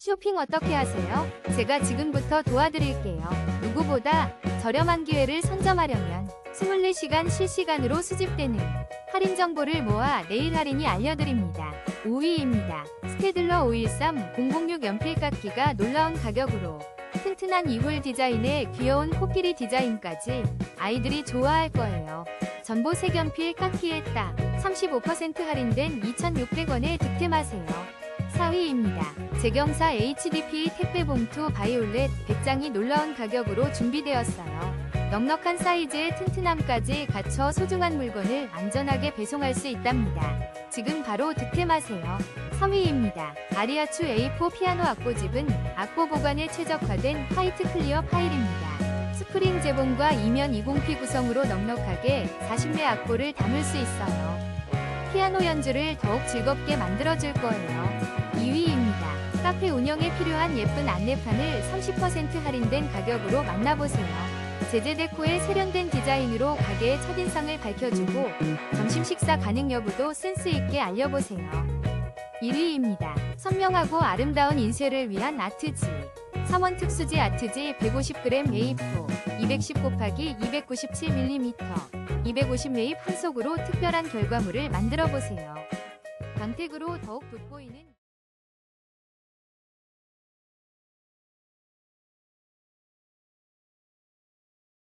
쇼핑 어떻게 하세요? 제가 지금부터 도와드릴게요. 누구보다 저렴한 기회를 선점하려면 24시간 실시간으로 수집되는 할인 정보를 모아 내일 할인이 알려드립니다. 5위입니다. 스테들러 513 006 연필깎이가 놀라운 가격으로 튼튼한 이불 디자인에 귀여운 코끼리 디자인까지 아이들이 좋아할 거예요. 전보 색연필 깎기에 딱 35% 할인된 2,600원에 득템하세요. 4위입니다. 재경사 HDP 택배 봉투 바이올렛 100장이 놀라운 가격으로 준비되었어요. 넉넉한 사이즈의 튼튼함까지 갖춰 소중한 물건을 안전하게 배송할 수 있답니다. 지금 바로 득템하세요. 3위입니다. 아리아추 A4 피아노 악보집은 악보 보관에 최적화된 화이트 클리어 파일입니다. 스프링 재봉과 이면 20P 구성으로 넉넉하게 40매 악보를 담을 수 있어요. 피아노 연주를 더욱 즐겁게 만들어줄 거예요. 2위입니다. 카페 운영에 필요한 예쁜 안내판을 30% 할인된 가격으로 만나보세요. 제제데코의 세련된 디자인으로 가게의 첫인상을 밝혀주고 점심 식사 가능 여부도 센스 있게 알려보세요. 1위입니다. 선명하고 아름다운 인쇄를 위한 아트지. 3원 특수지 아트지 150g A4 210 곱하기 297mm 250 매입 한 속으로 특별한 결과물을 만들어 보세요. 광택으로 더욱 돋보이는